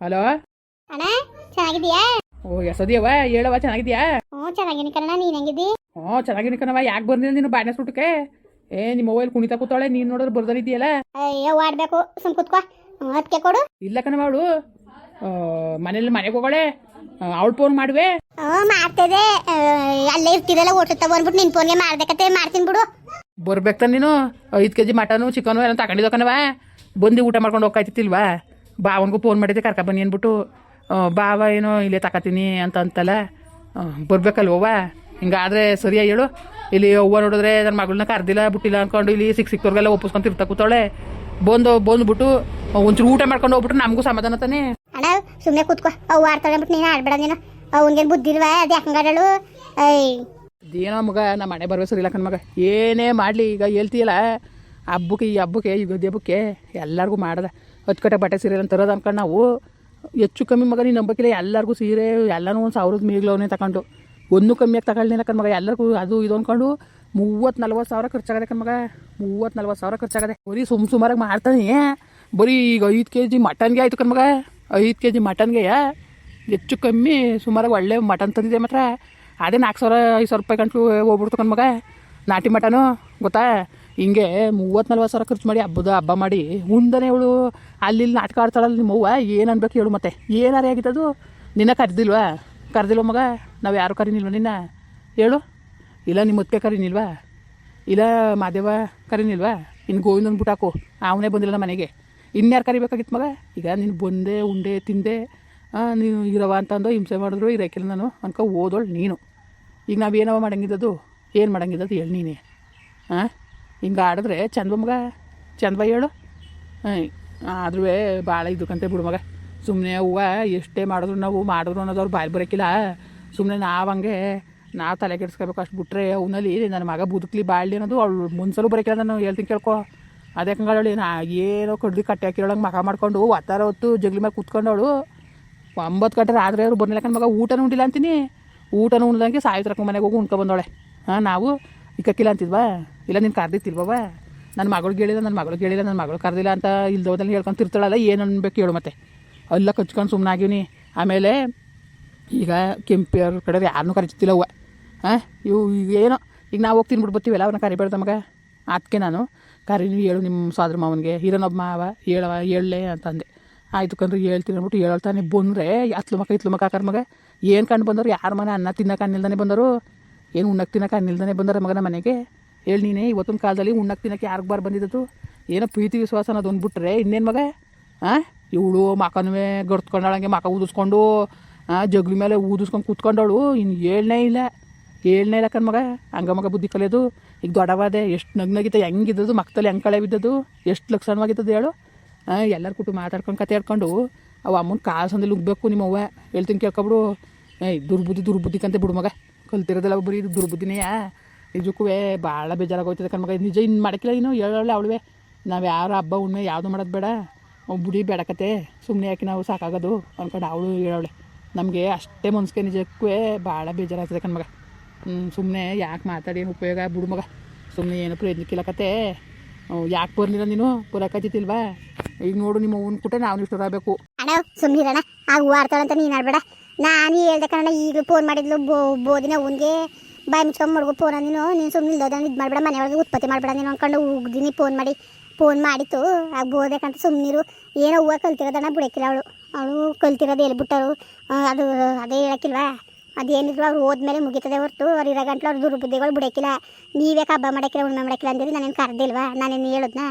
Hello? ಅಣ್ಣ ಚೆನ್ನಾಗಿದ್ಯಾ ಓ ಎಸದಿಯವ ಹೇಳವ ಚೆನ್ನಾಗಿದ್ಯಾ ಹ್ಞೂ ಚೆನ್ನಾಗಿನಿ ಕಣ ನೀನ್ ಹೆಂಗಿದ್ದಿ? ಹ್ಞೂ ಚೆನ್ನಾಗಿನಿ ಕಣವ ಯಾಕೆ ಬಂದಿಲ್ಲ ನೀನು ಬಾಣೆ ಸುಟ್ಟಕ್ಕೆ? ಏ ನಿಮ್ಮ ಮೊಬೈಲ್ ಕುಣಿತಾ ಕೂತಾಳೆ ನೀನು ನೋಡಿದ್ರೆ ಬರ್ದನಿದ್ಯಲ್ಲ ಅಯ್ಯೋ ಆಡ್ಬೇಕು ಸುಮ್ ಕುತ್ಕೋ ಅದಕ್ಕೆ ಕೊಡು. ಇಲ್ಲ ಕಣವ ಅವಳು. ಮನೇಲಿ ಮನೆಗೆ ಹೋಗೋಳೆ. ಅವಳು ಫೋನ್ ಮಾಡುವೆ. ಹ್ಞೂ ಮಾಡ್ತದೆ. ಅಲ್ಲೇ ಇರ್ತಿರಲ್ಲ ಓಟುತ್ತ ಬಂದ್ಬಿಟ್ಟು ನಿನ್ ಫೋನ್ಗೆ ಮಾಡ್ಬೇಕತ್ತೆ ಮಾಡ್ತೀನಿ ಬಿಡು. ಬರ್ಬೇಕು ನೀನು. ಐದು ಕೆಜಿ ಮಟನು ಚಿಕನು ಎಲ್ಲ ತಗೊಂಡಿದ್ದೋ ಕಣವ ಬಂದು ಊಟ ಮಾಡ್ಕೊಂಡು ಹೋಗ್ಕಾಯ್ತಿಲ್ವಾ ಬಾವನಿಗೂ ಫೋನ್ ಮಾಡಿದ್ದೆ ಕರ್ಕ ಬನ್ನಿ ಅಂದ್ಬಿಟ್ಟು ಬಾವ ಏನೋ ಇಲ್ಲೇ ತಕತೀನಿ ಅಂತ ಅಂತಲ್ಲ ಬರ್ಬೇಕಲ್ವ ಬರ್ಬೇಕಲ್ವವ್ವ ಹಿಂಗಾದ್ರೆ ಸರಿಯಾ ಹೇಳು. ಇಲ್ಲಿ ಅವ್ವ ನೋಡಿದ್ರೆ ನನ್ನ ಮಗಳನ್ನ ಕರ್ದಿಲ್ಲ ಬಿಟ್ಟಿಲ್ಲ ಅನ್ಕೊಂಡು ಇಲ್ಲಿ ಸಿಕ್ಸ್ ಸಿಕ್ತವ್ರಿಗೆಲ್ಲ ಒಪ್ಪಿಸ್ಕೊಂಡು ಇರ್ತಾ ಕೂತಾಳೆ ಬಂದು ಬಂದ್ಬಿಟ್ಟು ಒಂಚೂರು ಊಟ ಮಾಡ್ಕೊಂಡು ಹೋಗ್ಬಿಟ್ಟು ನಮಗೂ ಸಮಾಧಾನ ತಾನೆ? ಅಣ್ಣ ಸುಮ್ಮನೆ ಕೂತ್ಕೋ. ಅವು ಆಡ್ತಾಳೆ ಅಂದ್ಬಿಟ್ಟು ನೀನು ಆಡ್ಬೇಡ ನೀನು. ಅವನಿಗೇನು ಬುದ್ಧಿ ಇಲ್ವಾ? ಅದು ಯಾಕಂಗಾಡಳು ಏನೋ ಮಗ ನಮ್ಮ ಮನೆ ಬರಬೇಕು ಸರಿ ಇಲ್ಲ ಕಣ್ ಮಗ. ಏನೇ ಮಾಡಲಿ ಈಗ ಹೇಳ್ತೀಯಲ್ಲ? ಹಬ್ಬಕ್ಕೆ ಈ ಹಬ್ಬಕ್ಕೆ ಈ ಗದ್ದೆ ಹಬ್ಬಕ್ಕೆ ಎಲ್ಲರಿಗೂ ಮಾಡ್ದ. ಹತ್ತು ಕಟ್ಟೆ ಬಟ್ಟೆ ಸೀರೆ ಅಂತ ತರೋದು ಅನ್ಕೊಂಡು ನಾವು ಹೆಚ್ಚು ಕಮ್ಮಿ ಮಗ ನೀನು ನಂಬಕ್ಕಿಲ್ಲ ಎಲ್ಲರಿಗೂ ಸೀರೆ, ಎಲ್ಲನೂ ಒಂದು ಸಾವಿರದ ಮೀಗ್ಲವನೇ ತಗೊಂಡು. ಒಂದು ಕಮ್ಮಿಯಾಗಿ ತಗೊಳ್ಳಿಲ್ಲ ಕಣ್ ಮಗ, ಎಲ್ಲರಿಗೂ ಅದು ಇದು ಅಂದ್ಕೊಂಡು ಮೂವತ್ತು ನಲ್ವತ್ತು ಸಾವಿರ ಖರ್ಚಾಗದೆ ಕಣ್ ಮಗ, ಮೂವತ್ತು ನಲ್ವತ್ತು ಸಾವಿರ ಖರ್ಚಾಗದೆ. ಬರೀ ಸುಮ್ ಸುಮಾರಾಗಿ ಮಾಡ್ತಾನೆ. ಬರೀ ಈಗ ಐದು ಕೆ ಜಿ ಮಟನ್ಗೆ ಆಯಿತು ಕಣ್ ಮಗ, ಐದು ಕೆ ಜಿ ಮಟನ್ಗೆ ಹೆಚ್ಚು ಕಮ್ಮಿ ಸುಮಾರಾಗಿ ಒಳ್ಳೆ ಮಟನ್ ತಂದಿದೆ ಮಾತ್ರ. ಅದೇ ನಾಲ್ಕು ಸಾವಿರ, ಐದು ಸಾವಿರ ರೂಪಾಯಿ ಗಂಟಲು ಹೋಗ್ಬಿಡ್ತು ಕಣ್ ಮಗ. ನಾಟಿ ಮಟನು, ಗೊತ್ತಾ? ಹಿಂಗೆ ಮೂವತ್ತು ನಲ್ವತ್ತು ಸಾವಿರ ಖರ್ಚು ಮಾಡಿ ಹಬ್ಬದ ಹಬ್ಬ ಮಾಡಿ ಉಂದನೆ ಇವಳು ಅಲ್ಲಿ ನಾಟಕ ಆಡ್ತಾಳಲ್ಲ ನಿಮ್ಮವ್ವ ಏನು ಅನ್ಬೇಕು ಹೇಳು ಮತ್ತೆ. ಏನಾರೇ ಆಗಿತ್ತದು ನಿನ್ನ ಕರೆದಿಲ್ವಾ? ಕರೆದಿಲ್ವ ಮಗ? ನಾವು ಯಾರು ಕರೀನಿಲ್ವ ನಿನ್ನ? ಹೇಳು. ಇಲ್ಲ ನಿಮ್ಮ ಮುತ್ತೆ ಕರೀನಿಲ್ವಾ? ಇಲ್ಲ, ಮಾದೇವ ಕರೀನಿಲ್ವಾ? ಇನ್ನು ಗೋವಿಂದನ್ ಬಿಟ್ಟಾಕು ಅವನೇ ಬಂದಿಲ್ಲ ನಮ್ಮ ಮನೆಗೆ. ಇನ್ಯಾರು ಕರಿಬೇಕಾಗಿತ್ತು ಮಗ? ಈಗ ನೀನು ಬಂದೆ, ಉಂಡೆ, ತಿಂದೆ ನೀನು ಇರವ ಅಂತಂದು ಹಿಂಸೆ ಮಾಡಿದ್ರು ಇರೋಕ್ಕಿಲ್ಲ ನಾನು. ಅನ್ಕೊ, ಓದೋಳು ನೀನು. ಈಗ ನಾವು ಏನವ ಮಾಡಂಗಿದ್ದದು? ಏನು ಮಾಡಂಗಿದ್ದದು ಹೇಳಿ ನೀನೇ. ಹಾಂ ಹಿಂಗೆ ಆಡಿದ್ರೆ ಚಂದ ಮಗ, ಚಂದ ಹೇಳು. ಆದ್ರೂ ಭಾಳ ಇದಕ್ಕಂತೆ ಬಿಡು ಮಗ. ಸುಮ್ಮನೆ ಹೂವ ಎಷ್ಟೇ ಮಾಡಿದ್ರು ನಾವು, ಮಾಡಿದ್ರು ಅನ್ನೋದು ಅವ್ರು ಬಾಯಿ ಬರೋಕ್ಕಿಲ್ಲ ಸುಮ್ಮನೆ ನಾವು ಹಂಗೆ, ನಾವು ತಲೆ ಕೆಡಿಸ್ಕೋಬೇಕು ಅಷ್ಟು ಬಿಟ್ರೆ ಅವನಲ್ಲಿ ನನ್ನ ಮಗ ಬದುಕಲಿ ಬಾಳ್ಲಿ ಅನ್ನೋದು ಅವಳು ಮುನ್ಸಲು ಬರೋಕ್ಕಿಲ್ಲ ನಾನು ಹೇಳ್ತೀನಿ ಕೇಳ್ಕೊ. ಅದೇ ಕಂಗಾಳಿ ನಾ ಏನೋ ಕಡ್ದು ಕಟ್ಟೆ ಹಾಕಿರೋಳಂಗೆ ಮಗ ಮಾಡ್ಕೊಂಡು ಒತ್ತಾರ ಹೊತ್ತು ಜಗ್ಲಿ ಮೇಲೆ ಕೂತ್ಕೊಂಡವಳು. ಒಂಬತ್ತು ಗಂಟೆ ರಾತ್ರಿ ಅವರು ಬರ್ಲಿಲ್ಲ ಕಣ್ ಮಗ ಊಟನೂ ಉಂಡಿಲ್ಲ ಅಂತೀನಿ. ಊಟನೂ ಉಣ್ದಂಗೆ ಸಾಯ್ತ್ರಕ್ಕ ಮನೆಗೆ ಹೋಗಿ ಉಣ್ಕೊ ಬಂದವಳೆ. ಹಾಂ, ನಾವು ಇಕ್ಕಕ್ಕಿಲ್ಲ ಅಂತಿದ್ವಾ? ಇಲ್ಲ, ನೀನು ಕರ್ದಿತ್ತಿಲ್ವ ನನ್ನ ಮಗಳಿಗೆ ಹೇಳಿಲ್ಲ ನನ್ನ ಮಗಳಿಗೆ ಹೇಳಿಲ್ಲ ನನ್ನ ಮಗಳು ಕರ್ದಿಲ್ಲ ಅಂತ ಇಲ್ದೋದಲ್ಲಿ ಹೇಳ್ಕೊಂಡು ತಿರ್ತಾಳಲ್ಲ, ಏನು ಅನ್ಬೇಕು ಹೇಳು ಮತ್ತೆ. ಅಲ್ಲ ಕಚ್ಕೊಂಡು ಸುಮ್ಮನೆ ಆಗಿವ್ನಿ. ಆಮೇಲೆ ಈಗ ಕೆಂಪಿಯವ್ರ ಕಡೆ ಯಾರನ್ನೂ ಕರಿತಿಲ್ಲ ಅವ್ವ. ಹಾಂ ಇವು ಈಗ ಏನೋ, ಈಗ ನಾವು ಹೋಗಿ ತಿನ್ಬಿಟ್ಟು ಬರ್ತೀವಲ್ಲ ಅವ್ರನ್ನ ಕರಿಬೇಡ ಮಗ ಅದಕ್ಕೆ ನಾನು, ಕರಿ ಹೇಳು ನಿಮ್ಮ ಸಾದ್ರ ಮಾವನಿಗೆ. ಹಿರನೊಬ್ಬ ಮಾವ ಹೇಳವ ಹೇಳಲೆ ಅಂತಂದೆ ಆಯ್ತು ಕಂದ್ರೆ ಹೇಳ್ತೀನಿ ಅಂದ್ಬಿಟ್ಟು ಹೇಳ್ತಾನೆ ಬಂದರೆ, ಅತ್ಲು ಮಕ್ಕ ಇತ್ಲು ಮಕ್ಕ ಹಾಕರ್ ಮಗ. ಏನು ಕಂಡು ಬಂದರು ಯಾರ ಮನೆ ಅನ್ನ ತಿನ್ನಕ್ಕೆ ಅನ್ನಿಲ್ದಾನೆ ಬಂದರು ಏನು ಉಣ್ಣಕ್ಕೆ ತಿನ್ನಕ್ಕೆ ಬಂದಾರ ಮಗನ ಮನೆಗೆ? ಹೇಳಿ ನೀನೇ, ಇವತ್ತಿನ ಕಾಲದಲ್ಲಿ ಉಣ್ಣಕ್ಕೆ ತಿನ್ನಕ್ಕೆ ಯಾರಿಗೆ ಬಾರ್ ಬಂದಿದ್ದು ಏನೋ ಪ್ರೀತಿ ವಿಶ್ವಾಸ ಅನ್ನೋದು ಬಿಟ್ರೆ ಇನ್ನೇನು ಮಗ? ಹಾಂ ಇವಳು ಮಕನವೇ ಗಡ್ತ್ಕೊಂಡಳಂಗೆ ಮಕ ಊದಿಸ್ಕೊಂಡು ಜಗ್ಲಿ ಮೇಲೆ ಊದಿಸ್ಕೊಂಡು ಕೂತ್ಕೊಂಡವಳು ಇನ್ನು ಏಳನೇ ಇಲ್ಲ. ಏಳನೇ ಇಲ್ಲ ಕಣ್ ಮಗ, ಹಂಗ ಮಗ ಬುದ್ಧಿ ಕಲಿಯೋದು. ಈಗ ದೊಡ್ಡವಾದೆ, ಎಷ್ಟು ನಗ್ನಗಿತ, ಹೆಂಗಿದ್ದದು, ಮಕ್ಕದಲ್ಲಿ ಹೆಂಗೆ ಕಳೆ ಬಿದ್ದದು, ಎಷ್ಟು ಲಕ್ಷಣವಾಗಿದ್ದದು ಹೇಳು. ಎಲ್ಲರ ಕೂತು ಮಾತಾಡ್ಕೊಂಡು ಕತೆ ಹೇಳ್ಕೊಂಡು ಅವ ಅಮ್ಮನ ಕಾಲು ಸಂದಲ್ಲಿ ಉಗ್ಬೇಕು ನಿಮ್ಮ ಅವ್ವ ಹೇಳ್ತೀನಿ ಕೇಳ್ಕೊಬಿಡು ಏಯ್, ದುರ್ಬುದ್ಧಿ ದುರ್ಬುದ್ಧಿ ಕಂತೆ ಬಿಡು ಮಗ. ಕಲ್ತಿರೋದೆಲ್ಲ ಬರೀ ಇದು ದುರ್ಬುದ್ಧಿನೇಯಾ ನಿಜಕ್ಕೂ ಭಾಳ ಬೇಜಾರಾಗೋಯ್ತದೆ ಕಣ್ಮಗ ನಿಜ ಇನ್ನು ಮಾಡಕ್ಕಿಲ್ಲ ಇನ್ನು ಹೇಳೋಳೆ ಅವಳುವೆ ನಾವು ಯಾರು ಹಬ್ಬ ಉಣ್ಮೆ ಯಾವುದು ಮಾಡೋದು ಬೇಡ. ಬುಡಿ ಬೇಡಕತೆ ಸುಮ್ಮನೆ ಯಾಕೆ ನಾವು ಸಾಕಾಗೋದು? ಅಂದ್ಕೊಂಡು ಅವಳು ಹೇಳೋಳೆ ನಮಗೆ ಅಷ್ಟೇ ಮನ್ಸ್ಕೆ ನಿಜಕ್ಕೂ ಭಾಳ ಬೇಜಾರಾಗ್ತದೆ ಕಣ್ಮಗ ಸುಮ್ಮನೆ ಯಾಕೆ ಮಾತಾಡಿ ಉಪಯೋಗ? ಬಿಡು ಮಗ. ಸುಮ್ಮನೆ ಏನು ಪ್ರಯತ್ನಕ್ಕಿಲ್ಲ ಕತೆ. ಯಾಕೆ ಬರಲಿಲ್ಲ ನೀನು? ಬರೋಕತ್ತಿಲ್ವಾ ಈಗ ನೋಡು ನಿಮ್ಮ ಅವ್ನ ಕುಟೆ ನಾವು ಇಷ್ಟರಾಗಬೇಕು ಅಣ್ಣ ಸುಮ್ಮನಿರಣ್ಣ ಆ ಹೂ ಆಡ್ತಾಳಂತ ನೀನು ಆಡ್ಬೇಡ. ನಾನು ಹೇಳ್ದೆ ಕಣ ಈಗ ಫೋನ್ ಮಾಡಿದ್ಲು, ಬೋ ಬೋದಿನ ಅವನಿಗೆ ಬಾಯಿ ಮುಚ್ಕೊಂಡು ಮಡ್ಗು ಫೋನ್ ನೀನು ನೀನು ಸುಮ್ಮನೆ ಇಲ್ದೋದ ಇದು ಮಾಡ್ಬೇಡ, ಮನೆಯೊಳಗೆ ಉತ್ಪತ್ತಿ ಮಾಡ್ಬೇಡ ನೀನು ಅಂದ್ಕೊಂಡು ಉಗ್ದಿನಿ ಫೋನ್ ಮಾಡಿ ಫೋನ್ ಮಾಡಿತ್ತು. ಆಗ ಬೋದಕ್ಕಂತ ಸುಮ್ಮನಿರು ಏನೋ ಹೂವು ಕಲ್ತಿರೋದಣ್ಣ ಬಿಡಕ್ಕಿಲ್ಲ ಅವಳು. ಅವಳು ಕಲ್ತಿರೋದು ಬಿಟ್ಟರು? ಅದು, ಅದೇ ಹೇಳಕ್ಕಿಲ್ವಾ? ಅದೇನಿದ್ರು ಅವ್ರು ಹೋದ್ಮೇಲೆ ಮುಗಿತದೆ ಹೊರತು. ಅವ್ರು ಇರೋ ಗಂಟ್ಲು ಅವ್ರು ದುರ್ಬುದ್ಧಿಗಳು ಬಿಡಕ್ಕಿಲ್ಲ ನೀವೇ ಹಬ್ಬ ಮಾಡಕ್ಕಿಲ್ಲ, ಉಣ್ಮೆ ಮಾಡಕ್ಕಿಲ್ಲ ಅಂದಿರಿ ನಾನೇನು ಕರೆದಿಲ್ವಾ? ನಾನೇನು ಹೇಳಿದ್ನಾ?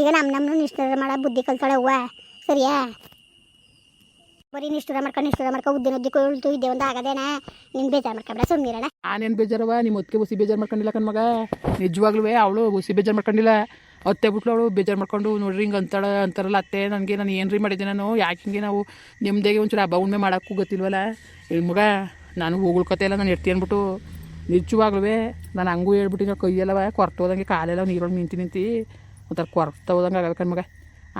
ಈಗ ನಮ್ಮ ನಮ್ಮನ್ನು ನಿಷ್ಠರ ಮಾಡೋ ಬುದ್ಧಿ ಕಲ್ತಾಳೆ ಹೂವ. ಸರಿಯಾ? ಬರೀ ನಿಷ್ಠುರ ಮಾಡ್ಕೊಂಡು ನಿಷ್ಠುರ ಮಾಡ್ಕೊಂಡು ಉದ್ದಿನ ಉದ್ದಿ ಕೊಳ್ತು ಇದ್ದೆ, ಒಂದು ಆಗದೇನಾ. ನಿನ್ ಬೇಜಾರು ಮಾಡ್ಕೊಬೇಡ ಸುಮ್ಮನಿರಣ ನಾನೇನು ಬೇಜಾರವ ನಿಮ್ಮ ಒತ್ತಿಗೆ ಹುಸಿ ಬೇಜಾರು ಮಾಡ್ಕೊಂಡಿಲ್ಲ ಕಣ್ಮಗ ನಿಜವಾಗ್ಲೂ ಅವಳು ಹುಸಿ ಬೇಜಾರು ಮಾಡ್ಕೊಂಡಿಲ್ಲ. ಅತ್ತೆ ಬಿಟ್ಲು ಅವಳು ಬೇಜಾರು ಮಾಡ್ಕೊಂಡು, ನೋಡ್ರಿ ಹಿಂಗೆ ಅಂತಾಳ, ಅಂತಾರಲ್ಲ ಅತ್ತೆ, ನನಗೆ ನಾನು ಏನ್ರಿ ಮಾಡಿದ್ದೆ ನಾನು? ಯಾಕೆ ಹಿಂಗೆ ನಾವು ನಿಮ್ಮದೇ ಒಂಚೂರು ಹಬ್ಬ ಉಣ್ಮೆ ಮಾಡೋಕ್ಕೂ ಗೊತ್ತಿಲ್ವಲ್ಲ? ಈ ಮಗ, ನಾನು ಹೋಗ್ಳ್ಕತೆ ಇಲ್ಲ ನಾನು ಎಡ್ತಿ ಅಂದ್ಬಿಟ್ಟು ನಿಜವಾಗ್ಲೂ ನಾನು ಹಂಗೂ ಹೇಳ್ಬಿಟ್ಟು ಕೈಯಲ್ಲವ ಕೊರ್ತೋದಂಗೆ ಕಾಲೆಲ್ಲ ನೀರೊಳಗೆ ನಿಂತು ನಿಂತು ಒಂಥರ ಕೊರ್ತ ಹೋದಂಗೆ ಆಗಲ್ಲ ಕಣ್ಮಗ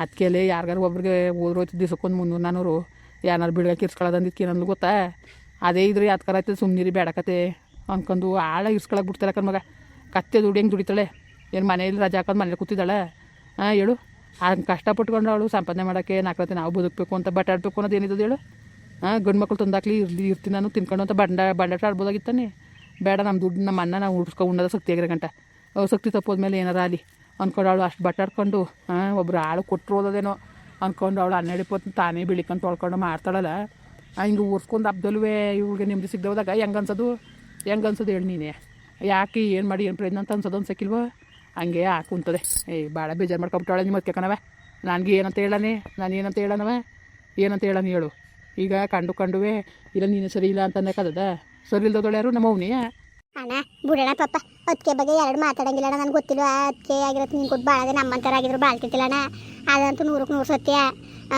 ಅದಕ್ಕೆ ಯಾರಿಗಾರು ಒಬ್ರಿಗೆ ಹೋದ್ರೋಯ್ತು ದಿವ್ಸಕ್ಕೊಂದು ಮುನ್ನೂರು ನಾನ್ನೂರು ಏನಾರು ಬಿಡ್ಗಕ್ಕೆ ಇರ್ಸ್ಕೊಳ್ಳೋದಂದಿತ್ತು ಏನಂದ್ಲು ಗೊತ್ತಾ? ಅದೇ ಇದ್ರೆ ಯಾತ್ಕರ ಆಯ್ತದೆ ಸುಮ್ಮನಿರಿ ಬೇಡಕತೆ ಅಂದ್ಕೊಂಡು ಆಳ ಇರ್ಸ್ಕೊಳಕ್ಕೆ ಬಿಡ್ತಾಳೆ ಕಣ್ಮಗ ಕತ್ತೆ ದುಡಿ ಹೆಂಗೆ ದುಡಿತಾಳೆ? ಏನು ಮನೇಲಿ ರಜಾ ಹಾಕೊಂಡು ಮನೇಲಿ ಕೂತಿದ್ದಾಳೆ? ಹಾಂ, ಹೇಳು. ಹಂಗೆ ಕಷ್ಟಪಟ್ಕೊಂಡು ಅವಳು ಸಂಪಾದನೆ ಮಾಡೋಕ್ಕೆ ನಾಲ್ಕರತ್ತೆ ನಾವು ಬದುಕಬೇಕು ಅಂತ ಬಟಾಡಬೇಕು ಅನ್ನೋದು ಏನಿದೆ ಹೇಳು? ಹಾಂ ಗಂಡು ಮಕ್ಕಳು ತಂದಾಕ್ಲಿ ಇರ್ಲಿ, ಇರ್ತೀನಿ ನಾನು, ತಿನ್ಕೊಂಡು ಅಂತ ಬಂಡ, ಬಂಡಾಟ ಆಡ್ಬೋದಾಗಿತ್ತಾನೆ? ಬೇಡ ನಮ್ಮ ದುಡ್ಡು ನಮ್ಮ ಅನ್ನ ನಾವು ಉಡ್ಸ್ಕೊ ಉಣ್ಣದ ಶಕ್ತಿ ಆಗಿರೋ ಗಂಟ. ಶಕ್ತಿ ತಪ್ಪೋದ್ಮೇಲೆ ಏನಾರ ಅಲ್ಲಿ ಅವಳು ಅಷ್ಟು ಬಟ್ಟಾಡ್ಕೊಂಡು ಹಾಂ ಒಬ್ಬರು ಆಳು ಕೊಟ್ಟರು ಓದೋದೇನೋ ಅಂದ್ಕೊಂಡು ಅವಳು ಹನ್ನೆರಡು ಇಪ್ಪತ್ತು ತಾನೇ ಬೆಳಿಕೊಂಡು ತೊಳ್ಕೊಂಡು ಮಾಡ್ತಾಳಲ್ಲ. ಹಿಂಗೆ ಊರ್ಸ್ಕೊಂಡು ಹಬ್ದಲ್ವೇ ಇವ್ಳಿಗೆ ನೆಮ್ಮದಿ ಸಿಗ್ದೋದಾಗ ಹೆಂಗೆ ಅನ್ಸೋದು? ಹೆಂಗೆ ಅನ್ಸೋದು ಹೇಳಿ ನೀನೇ? ಯಾಕೆ ಏನು ಮಾಡಿ ಏನು ಪ್ರಯತ್ನ ಅಂತ ಅನ್ಸೋದು ಅನ್ಸಕ್ಕಿಲ್ವ? ಹಂಗೆ ಹಾಕುಂತದೆ ಏಯ್ ಭಾಳ ಬೇಜಾರು ಮಾಡ್ಕೊಬಿಟ್ಟಾಳೆ ನಿಮ್ಮ ಅದಕ್ಕೆ ನನಗೆ ಏನಂತ ಹೇಳಾನೆ? ನಾನು ಏನಂತ ಹೇಳನವ? ಏನಂತ ಹೇಳಾನೆ ಹೇಳು? ಈಗ ಕಂಡು ಕಂಡುವೆ ಇಲ್ಲ ನೀನು ಸರಿ ಇಲ್ಲ ಅಂತ ಅನ್ನೋಕ್ಕದ ಸರಿ ಇಲ್ಲದೊಳೆಯಾರು ಯಾರು? ನಮ್ಮ ಅವನೇ ಅಣ್ಣ, ಬಿಡೋಣ ಪಾಪ ಅದಕ್ಕೆ ಬಗ್ಗೆ ಎರಡು ಮಾತಾಡಂಗಿಲ್ಲ ಅಣ್ಣ, ನನಗೆ ಗೊತ್ತಿಲ್ಲ ಅದಕ್ಕೆ ಆಗಿರತ್ತೆ ನೀನು ಕೊಟ್ಟು ಭಾಳ ನಮ್ಮಂತರ ಆಗಿದ್ರು ಭಾಳ ಅಣ್ಣ. ಅದಂತೂ ನೂರಕ್ಕೆ ನೂರು ಸತ್ಯ.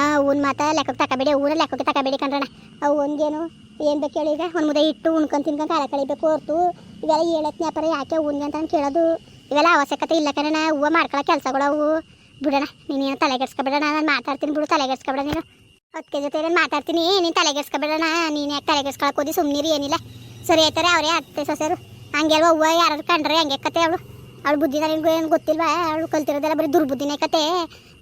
ಅವ್ನ ಮಾತಾ ಲೆಕ್ಕಕ್ಕೆ ತಗೋಬೇಡಿ ಊರ ಲೆಕ್ಕಕ್ಕೆ ತಗೋಬೇಡಿ ಕಣ್ರಣ್ಣ. ಅವು ಒಂದೇನು, ಏನು ಬೇಕು ಹೇಳಿ ಈಗ? ಒಂದು ಮುದ್ದೆ ಇಟ್ಟು ಉಣ್ಕೊಂಡು ತಿನ್ಕೊಂಡು ಕಾಲ ಕಳಿಬೇಕು ಹೊರ್ತು. ಇವೆಲ್ಲ ಹೇಳತ್ ನ್ಯಾಪಾರ ಯಾಕೆ ಉಣ್ಗೆ ಅಂತ ಕೇಳೋದು? ಇವೆಲ್ಲ ಅವಶ್ಯಕತೆ ಇಲ್ಲ ಕಣ ಹೂವು ಮಾಡ್ಕೊಳ್ಳೋ ಕೆಲಸಗಳು ಅವು. ಬಿಡೋಣ, ನೀನೇನು ತಲೆಗೆಡ್ಸ್ಕೊಬೇಡ ನಾನು ಮಾತಾಡ್ತೀನಿ ಬಿಡು ತಲೆಗೆಡ್ಸ್ಕೊಬೇಡ ನೀನು. ಅದಕ್ಕೆ ಜೊತೆ ಮಾತಾಡ್ತೀನಿ? ನೀನು ತಲೆಗೆಡ್ಸ್ಕೊಬೇಡಣ ನೀನು ಯಾಕೆ ತಲೆಗೆಡ್ಸ್ಕೊಳಕ್ಕೆ ಹೋದಿ? ಸುಮ್ಮನಿರಿ ಏನಿಲ್ಲ. ಸರಿ ಆಯ್ತಾರೆ, ಅವರೇ ಅತ್ತೆ ಸೊಸೆರು. ಹಂಗೆ ಅಲ್ವಾ ಹೂವು ಯಾರು ಕಂಡ್ರೆ ಹಂಗೆ ಕತೆ ಅವಳು. ಅವಳು ಬುದ್ಧಿ ನನಗೆ ಏನು ಗೊತ್ತಿಲ್ವಾ? ಅವಳು ಕಲ್ತಿರೋದೆಲ್ಲ ಬರೀ ದುರ್ಬುದ್ಧಿನೇ ಕತೆ.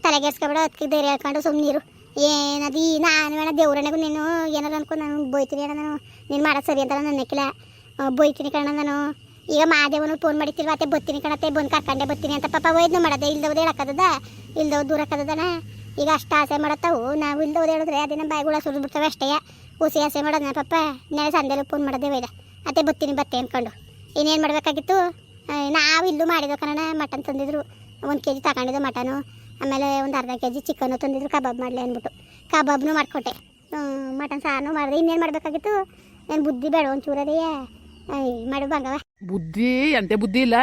ತಲೆಗೆಡ್ಸ್ಕೊಬೇಡ ಅದಕ್ಕೆ ಧೈರ್ಯ ಹೇಳ್ಕೊಂಡು ಸುಮ್ಮನಿರು ಏನದಿ, ನಾನು ಬೇಡ ದೇವ್ರನೆಗೂ ನೀನು ಏನಾರು ಅನ್ಕೊಂಡು ನಾನು ಬೋಯ್ತೀನಿ ಅಣ್ಣ ನಾನು. ನೀನು ಮಾಡೋದು ಸರಿ ಅಂತಲ್ಲ ನನ್ನ ನೆಕ್ಕಿಲ್ಲ. ಬೋಯ್ತೀನಿ ಕಣ ನಾನು. ಈಗ ಮಾದೇವನು ಫೋನ್ ಮಾಡಿತಿಲ್ವ ಅತ್ತೆ ಬತ್ತೀನಿ ಕಣತ್ತೆ, ಬಂದು ಕರ್ಕೊಂಡೆ ಬತ್ತೀನಿ ಅಂತ ಪಾಪ ಒಯ್ದು ಮಾಡೋದೆ, ಇಲ್ದವ್ದು ಹೇಳಕ್ಕದ ದೂರ ಹಾಕದನ ಈಗ ಅಷ್ಟು ಆಸೆ ಮಾಡತ್ತವು. ನಾವು ಇಲ್ದವ್ದು ಹೇಳಿದ್ರೆ ಅದಿನ ಬಾಯಿಗಳ ಸುರಿದು ಬಿಡ್ತವೆ ಅಷ್ಟೇ. ಹುಸಿ ಆಸೆ ಮಾಡೋದನ್ನ ಪಪ್ಪ ನೆಲೆ ಸಂದೇಲಿ ಫೋನ್ ಮಾಡೋದೇ ಇದೆ ಅತ್ತೆ ಬತ್ತೀನಿ ಬತ್ತೆ ಅಂದ್ಕೊಂಡು. ಇನ್ನೇನು ಮಾಡಬೇಕಾಗಿತ್ತು? ನಾವು ಇಲ್ಲೂ ಮಾಡಿದೋ ಕಣ ಮಟನ್ ತಂದಿದ್ರು. ಒಂದು ಕೆ ಜಿ ತಗೊಂಡಿದ್ದು ಮಟನು ಆಮೇಲೆ ಒಂದು ಅರ್ಧ ಕೆ ಜಿ ಚಿಕನು ತಂದಿದ್ರು. ಕಬಾಬ್ ಮಾಡಲಿ ಅಂದ್ಬಿಟ್ಟು. ಕಬಾಬ್ನು ಮಾಡಿಕೊಟ್ಟೆ. ಮಟನ್ ಸಾರು ಮಾಡಿದೆ. ಇನ್ನೇನು ಮಾಡಬೇಕಾಗಿತ್ತು? ಏನು ಬುದ್ಧಿ ಬೇಡ, ಒಂಚೂರದೆಯೇ. ಮಾಡು ಬಂಗವ. ಬುದ್ಧಿ, ಅಂತೆ ಬುದ್ಧಿ ಇಲ್ಲ.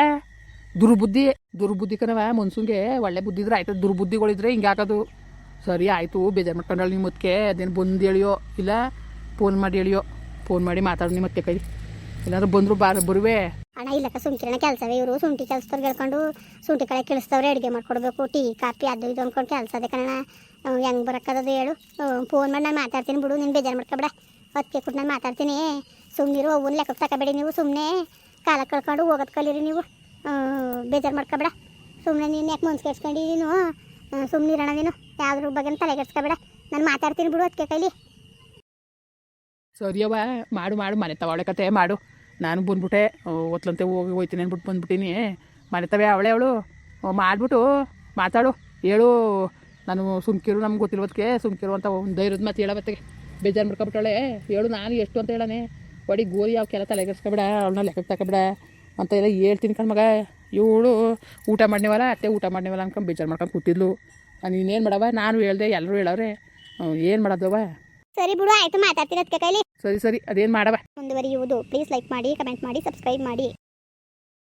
ದುರ್ಬುದ್ಧಿ ದುರ್ಬುದ್ಧಿ ಕನವ ಮನ್ಸೂನ್ಗೆ ಒಳ್ಳೆ ಬುದ್ಧಿ ಇದ್ರೆ ಆಯ್ತು. ದುರ್ಬುದ್ಧಿಗಳಿದ್ರೆ ಹಿಂಗೆ ಹಾಕೋದು ಸರಿ, ಆಯಿತು, ಬೇಜಾರು ಮಾಡ್ಕೊಂಡಳು ನಿಮ್ಮ ಮತ್ತೆ ಅದೇನು ಬಂದು ಎಳಿಯೋ, ಇಲ್ಲ ಫೋನ್ ಮಾಡಿ ಹೇಳಿಯೋ ಫೋನ್ ಮಾಡಿ ಮಾತಾಡೋ ನಿಮ್ಮ ಮತ್ತೆ ಕೈ. ಇಲ್ಲಾದ್ರು ಬಂದರು ಬಾರ ಬರುವೆ. ಅಣ್ಣ, ಇಲ್ಲಕ್ಕ ಸುಂಟಿರಣ ಕೆಲಸವೇ ಇವರು. ಸುಂಟಿ ಕೆಲಸದವ್ರು ಹೇಳ್ಕೊಂಡು ಸುಂಟಿ ಕಡೆ ಕೆಲಸದವ್ರು ಅಡುಗೆ ಮಾಡ್ಕೊಡ್ಬೇಕು, ಟೀ, ಕಾಫಿ, ಅದು ಇದು ಅಂದ್ಕೊಂಡು ಕೆಲಸ ಅದೇ ಕಣ ಹೆಂಗೆ ಬರೋಕ್ಕದದು ಹೇಳು. ಫೋನ್ ಮಾಡಿ ನಾನು ಮಾತಾಡ್ತೀನಿ ಬಿಡು, ನೀನು ಬೇಜಾರು ಮಾಡ್ಕೊಬೇಡ ಅದಕ್ಕೆ ಕೊಟ್ಟು ನಾನು ಮಾತಾಡ್ತೀನಿ. ಸುಮ್ಮನಿರು ಅವನ್ನ ಲೆಕ್ಕ ತಗೋಬೇಡಿ ನೀವು ಸುಮ್ಮನೆ ಕಾಲ ಕಳ್ಕೊಂಡು ಹೋಗೋದು ಕಲೀರಿ ನೀವು. ಬೇಜಾರು ಮಾಡ್ಕೊಬೇಡ. ಸುಮ್ಮನೆ ನೀನು ಯಾಕೆ ಮನ್ಸು ಕೆಡ್ಸ್ಕೊಂಡು ನೀನು? ಸುಮ್ಮನಿರೋಣ ನೀನು. ಯಾವ್ದ್ರ ಬಗ್ಗೆ ತಲೆ ಕೆಡ್ಸ್ಕೊಬೇಡ. ನಾನು ಮಾತಾಡ್ತೀನಿ ಬಿಡು ಅದಕ್ಕೆ ಕೈಲಿ. ಸರಿಯವ್ವ ಮಾಡು ಮಾಡು, ಮನೆ ತಗೊಳ್ಳೆ ಕತೆ ಮಾಡು. ನಾನು ಬಂದ್ಬಿಟ್ಟೆ ಒತ್ಲಂತೆ ಹೋಗಿ ಹೋಯ್ತೀನಿ ಅಂದ್ಬಿಟ್ಟು ಬಂದ್ಬಿಟ್ಟಿನಿ. ಮನೆ ತವೆ ಅವಳೆ ಅವಳು. ಮಾಡಿಬಿಟ್ಟು ಮಾತಾಡು. ಹೇಳು, ನಾನು ಸುಮ್ಕಿರು, ನಮ್ಗೆ ಗೊತ್ತಿಲ್ವದಕ್ಕೆ ಸುಮ್ಕಿರು ಅಂತ ಒಂದು ಧೈರ್ಯದ ಮಾತು ಹೇಳಬತ್ತಿಗೆ ಬೇಜಾರು ಮಾಡ್ಕೊಬಿಟ್ಟಾಳೆ ಹೇಳು, ನಾನು ಎಷ್ಟು ಅಂತ ಹೇಳಾನೆ. ಒಡಿ ಗೋರಿ ಅವಕ್ಕೆಲ್ಲ ತಲೆಗೆಡ್ಸ್ಕೊಬೇಡ ಅವಳನ್ನ ಲೆಕ್ಕಕ್ಕೆ ತಗೊಬೇಡ ಅಂತ ಎಲ್ಲ ಹೇಳ್ತೀನಿ ಕಣ್ ಮಗ. ಇವಳು ಊಟ ಮಾಡಿನವಲ್ಲ ಅತ್ತೆ ಊಟ ಮಾಡಿನವಲ್ಲ ಅನ್ಕೊಂಡು ಬೇಜಾರು ಮಾಡ್ಕೊಂಡು ಕೂತಿದ್ಲು. ನೀನೇನು ಮಾಡವ ನಾನು ಹೇಳ್ದೆ ಎಲ್ಲರೂ ಹೇಳವ್ರೆ. ಏನು ಮಾಡೋದವ ಸರಿ ಬಿಡು ಆಯ್ತು ಮಾತಾಡ್ತೀನಿ ಅದಕ್ಕೆ ಕೈಲಿ. ಸರಿ ಸರಿ ಅದೇನು ಮಾಡವ ಮುಂದುವರಿಯುವುದು. ಪ್ಲೀಸ್ ಲೈಕ್ ಮಾಡಿ ಕಮೆಂಟ್ ಮಾಡಿ ಸಬ್ಸ್ಕ್ರೈಬ್ ಮಾಡಿ.